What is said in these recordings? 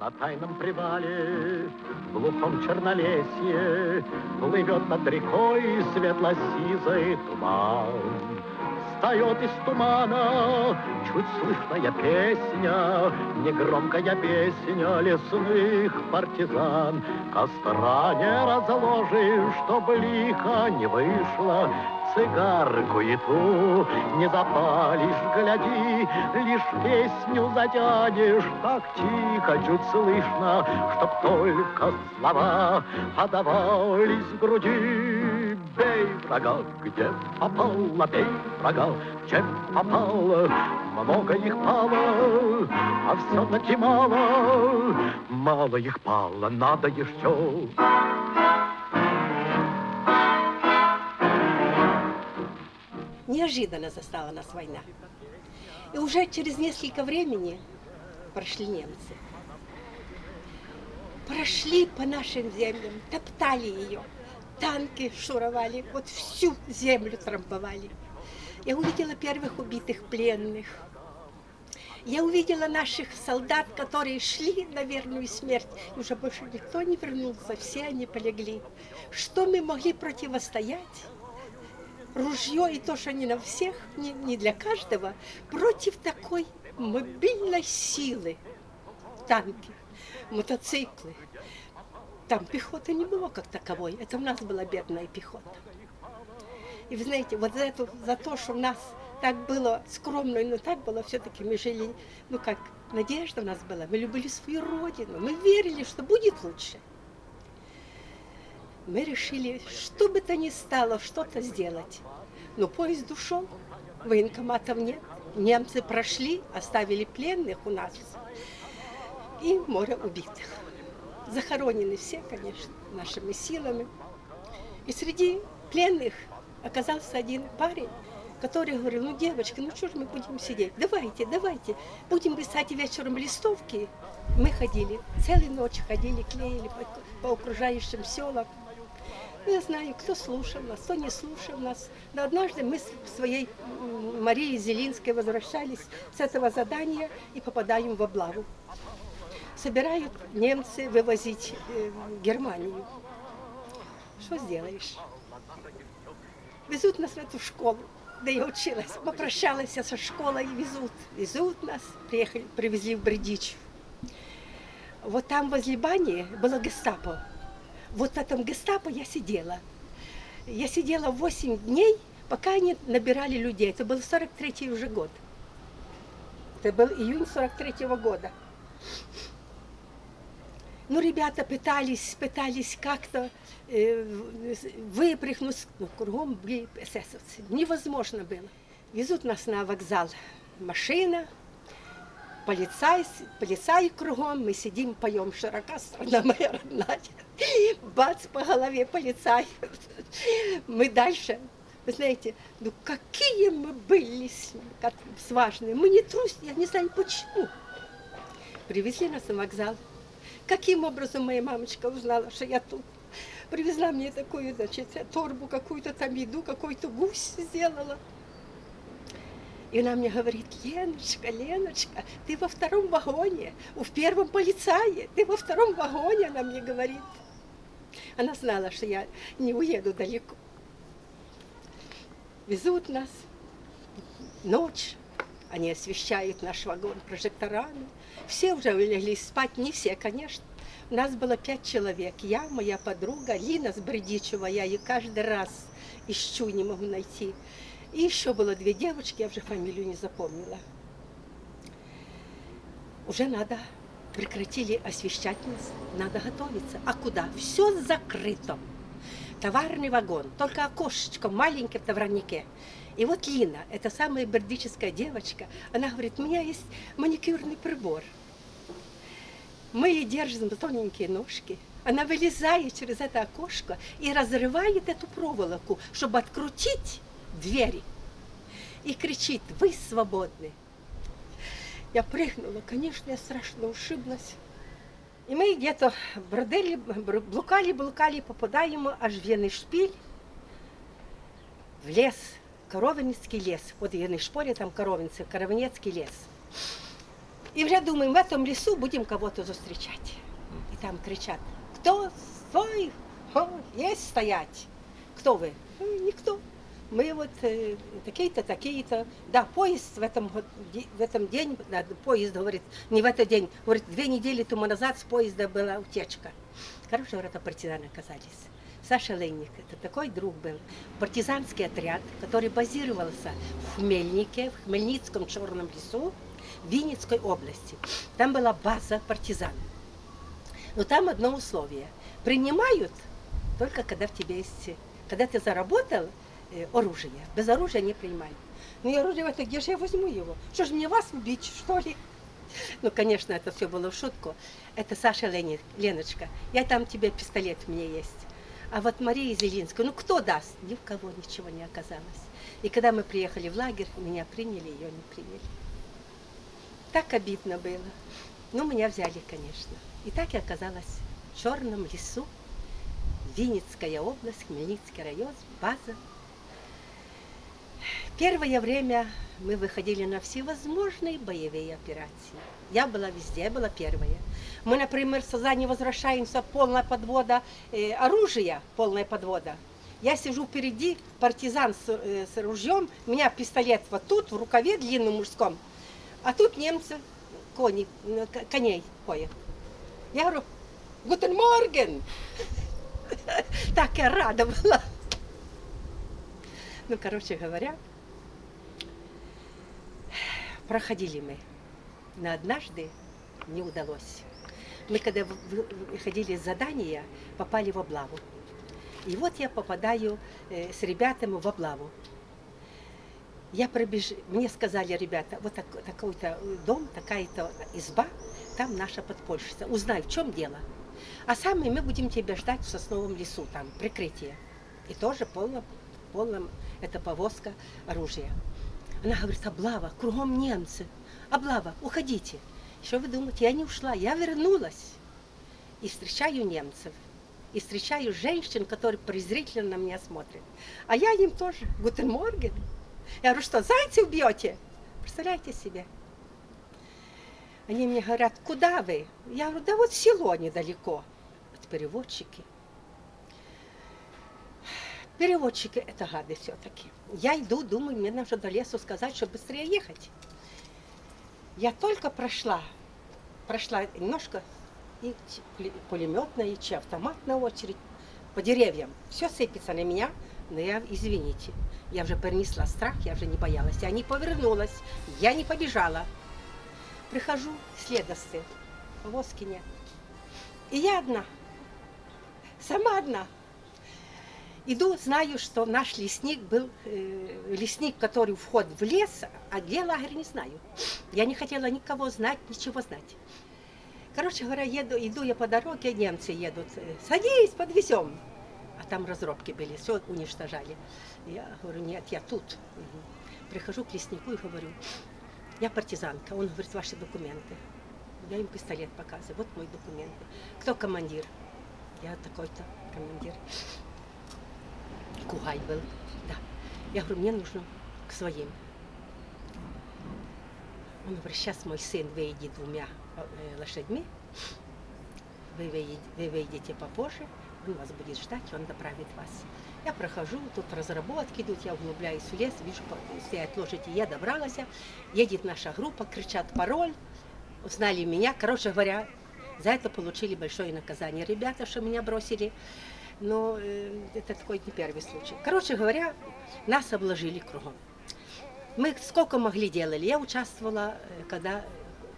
На тайном привале, в глухом чернолесье, Плывет над рекой светло-сизый туман. Встает из тумана чуть слышная песня, Негромкая песня лесных партизан. Костра не разложишь, чтоб лихо не вышло, Цигарку и ту не запалишь, гляди, Лишь песню затянешь, так тихо, чуть слышно, Чтоб только слова отдавались в груди. Бей врага, где попало, бей врага, чем попало, много их пало, а все-таки мало, мало их пало, надо еще. Неожиданно застала нас война. И уже через несколько времени прошли немцы. Прошли по нашим землям, топтали ее, танки шуровали, вот всю землю трамбовали. Я увидела первых убитых пленных. Я увидела наших солдат, которые шли на верную смерть. И уже больше никто не вернулся, все они полегли. Что мы могли противостоять? Ружье и то, что не на всех, не, не для каждого, против такой мобильной силы. Танки, мотоциклы. Там пехоты не было как таковой. Это у нас была бедная пехота. И вы знаете, вот за, это, за то, что у нас так было скромно, но так было все-таки, мы жили, ну как, надежда у нас была, мы любили свою родину, мы верили, что будет лучше. Мы решили, что бы то ни стало, что-то сделать. Но поезд ушел, военкоматов нет, немцы прошли, оставили пленных у нас и море убитых. Захоронены все, конечно, нашими силами. И среди пленных оказался один парень, который говорил, ну, девочка, ну что же мы будем сидеть? Давайте, давайте, будем писать вечером листовки. Мы ходили, целую ночь ходили, клеили по, по окружающим селам. Я знаю, кто слушал нас, кто не слушал нас. Но однажды мы с своей Марией Зелинской возвращались с этого задания и попадаем в облаву. Собирают немцы вывозить э, Германию. Что сделаешь? Везут нас в эту школу, где я училась. Попрощалась со школой везут. Везут нас, приехали, привезли в Бредичь. Вот там возле бани было гестапо. Вот в этом гестапо я сидела. Я сидела 8 дней, пока они набирали людей. Это был 43-й уже год. Это был июнь 43-го года. Ну, ребята пытались, пытались как-то э, выпрыгнуть, ну, кругом были эсэсовцы. Невозможно было. Везут нас на вокзал. Машина, полицай, полицай кругом, мы сидим, поем «Широка страна моя родная». Бац, по голове полицай. Мы дальше. Вы знаете, ну какие мы были с важные. Мы не трусили, я не знаю почему. Привезли нас на вокзал. Каким образом моя мамочка узнала, что я тут? Привезла мне такую, значит, торбу, какую-то там еду, какой-то гусь сделала. И она мне говорит, Леночка, Леночка, ты во втором вагоне, в первом полицае, ты во втором вагоне, она мне говорит. Она знала, что я не уеду далеко. Везут нас, ночь, они освещают наш вагон прожекторами. Все уже легли спать, не все, конечно. У нас было пять человек. Я, моя подруга, Лина Сбредичева, я ее каждый раз ищу, не могу найти. И еще было две девочки, я уже фамилию не запомнила. Уже надо, прекратили освещать нас, надо готовиться. А куда? Все закрыто. Товарный вагон, только окошечко маленькое в товарнике. И вот Лина, эта самая бердическая девочка, она говорит, у меня есть маникюрный прибор. Мы ей держим тоненькие ножки. Она вылезает через это окошко и разрывает эту проволоку, чтобы открутить двери. И кричит, вы свободны. Я прыгнула, конечно, я страшно ушиблась. І ми где-то бродили, блукали, блукали, попадаємо аж в Янишпіль, в лес, Коровинецький лес. От в Янишполі там Коровинці, Коровинецький лес. И уже думаем, в этом лесу будем кого-то встречать. И там кричат, кто свой? О, есть стоять. Кто вы? «Ну, Никто. Мы вот э, такие-то, такие-то. Да, поезд в этом, в этом день, да, поезд говорит, не в этот день, говорит, две недели тому назад с поезда была утечка. Короче говоря, это партизаны оказались. Саша Ленник, это такой друг был. Партизанский отряд, который базировался в Хмельнике, в Хмельницком черном лесу, в Винницкой области. Там была база партизан. Но там одно условие. Принимают только когда в тебе есть, когда ты заработал оружие. Без оружия не принимают. Ну и оружие это где же я возьму его? Что же мне вас убить, что ли? Ну, конечно, это все было в шутку. Это Саша Лени, Леночка. Я там тебе пистолет меня есть. А вот Мария Зелинская, ну кто даст? Ни у кого ничего не оказалось. И когда мы приехали в лагерь, меня приняли, ее не приняли. Так обидно было. Ну, меня взяли, конечно. И так я оказалась в черном лесу, Винницкая область, Хмельницкий район, база. Первое время мы выходили на всевозможные боевые операции. Я была везде, я была первая. Мы, например, в Сазани возвращаемся, полная подвода э, оружия, полная подвода. Я сижу впереди, партизан с, э, с ружьем, у меня пистолет вот тут, в рукаве длинном мужском, а тут немцы кони, э, коней поят. Я говорю, Гутен Морген! Так я рада была. Ну, короче говоря, проходили мы. Но однажды не удалось. Мы когда выходили из задания, попали в облаву. И вот я попадаю э, с ребятами в облаву. Я пробеж... Мне сказали ребята, вот так- такой-то дом, такая-то изба, там наша подпольщица. Узнай, в чем дело. А сами мы будем тебя ждать в сосновом лесу, там, прикрытие. И тоже полно, полном, это повозка оружия. Она говорит, облава, кругом немцы. Облава, уходите. Что вы думаете, я не ушла, я вернулась. И встречаю немцев. И встречаю женщин, которые презрительно на меня смотрят. А я им тоже, гутен морген. Я говорю, что, зайцев бьете? Представляете себе? Они мне говорят, куда вы? Я говорю, да вот село недалеко. Это переводчики. Переводчики – это гады все-таки. Я иду, думаю, мне нужно до лесу сказать, чтобы быстрее ехать. Я только прошла, прошла немножко, и пулеметная, и автоматная очередь по деревьям. Все сыпется на меня, но я, извините, я уже перенесла страх, я уже не боялась. Я не повернулась, я не побежала. Прихожу, следа стоит, повозки нет. И я одна, сама одна. Иду, знаю, что наш лесник был, э, лесник, который вход в лес, а где лагерь, не знаю. Я не хотела никого знать, ничего знать. Короче говоря, еду, иду я по дороге, немцы едут. э, Садись, подвезем. А там разробки были, все уничтожали. Я говорю, нет, я тут. Прихожу к леснику и говорю, я партизанка. Он говорит, ваши документы. Я им пистолет показываю, вот мои документы. Кто командир? Я такой-то командир. Кугай был, да. Я говорю, мне нужно к своим. Он говорит, сейчас мой сын выйдет двумя э, лошадьми, вы, выйдете, вы выйдете попозже, он вас будет ждать, он доправит вас. Я прохожу, тут разработки идут, я углубляюсь в лес, вижу, стоят лошади, я добралась, едет наша группа, кричат пароль, узнали меня, короче говоря, за это получили большое наказание. Ребята, что меня бросили, но э, это такой не первый случай. Короче говоря, нас обложили кругом. Мы сколько могли делали. Я участвовала, э, когда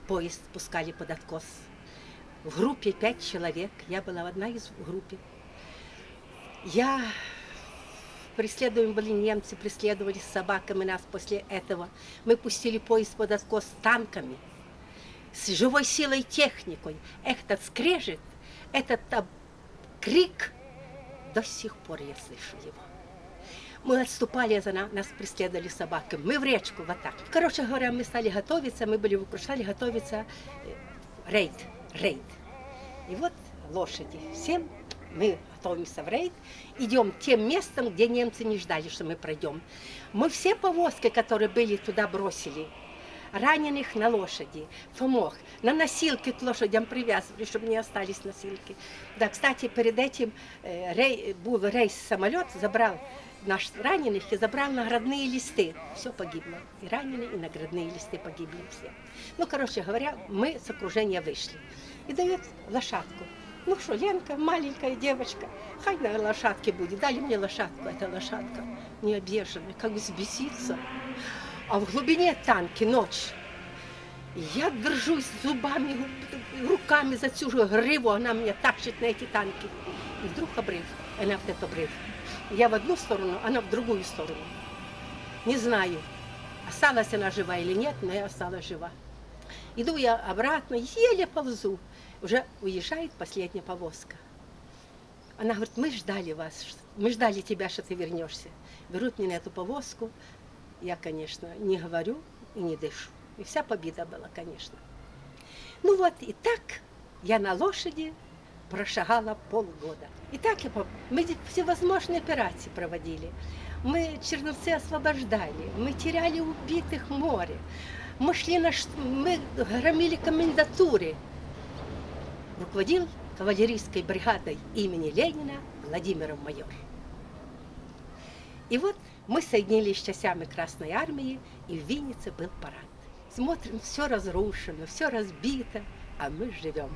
поезд пускали под откос. В группе пять человек. Я была одна из в группе. Я преследуем были немцы, преследовали с собаками нас после этого. Мы пустили поезд под откос с танками, с живой силой техникой. Этот скрежет, этот а, крик, до сих пор я слышу его. Мы отступали, за на- нас преследовали собаки. Мы в речку вот так. Короче говоря, мы стали готовиться, мы были в стали готовиться э, рейд, рейд. И вот лошади. Всем мы готовимся в рейд, идем тем местом, где немцы не ждали, что мы пройдем. Мы все повозки, которые были туда бросили, раненых на лошади, помог. На носилки к лошадям привязывали, чтобы не остались носилки. Да, кстати, перед этим э, рей, был рейс самолет, забрал наш раненых и забрал наградные листы. Все погибло. И раненые, и наградные листы погибли все. Ну, короче говоря, мы с окружения вышли. И дает лошадку. Ну что, Ленка, маленькая девочка, хай на лошадке будет. Дали мне лошадку, эта лошадка не обиженная, как взбеситься. А в глубине танки ночь. Я держусь зубами, руками за всю гриву, она меня тащит на эти танки. И вдруг обрыв, она в этот обрыв. Я в одну сторону, она в другую сторону. Не знаю, осталась она жива или нет, но я осталась жива. Иду я обратно, еле ползу. Уже уезжает последняя повозка. Она говорит, мы ждали вас, мы ждали тебя, что ты вернешься. Берут меня на эту повозку. Я, конечно, не говорю и не дышу. И вся победа была, конечно. Ну вот, и так я на лошади прошагала полгода. И так я, мы всевозможные операции проводили. Мы Черновцы освобождали, мы теряли убитых море. Мы шли на... Мы громили комендатуры. Руководил кавалерийской бригадой имени Ленина Владимиром Майор. И вот мы соединились с частями Красной Армии, и в Виннице был парад. Смотрим, все разрушено, все разбито, а мы живем.